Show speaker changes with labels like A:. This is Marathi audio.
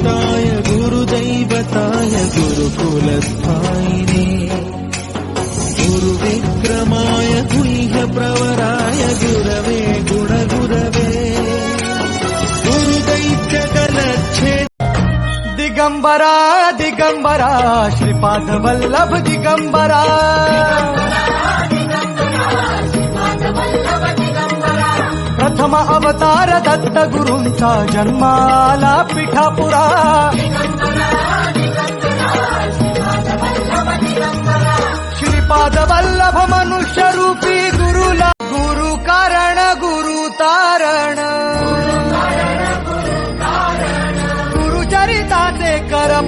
A: गुरुपूजिताय गुरुदैवताय गुरुकुलस्थायिने। गुरुविक्रमाय गुह्यप्रवराय गुरवे गुणगुरवे। गुरुदैत्यकलच्छे।
B: दिगम्बरा दिगम्बरा श्रीपादवल्लभ दिगम्बरा। प्रथम अवतार दत्त गुरूंचा जन्माला पिठापुरा. श्रीपाद वल्लभ मनुष्य रूपी गुरुला. गुरु कारण गुरु तारण. गुरुचरिताचे कर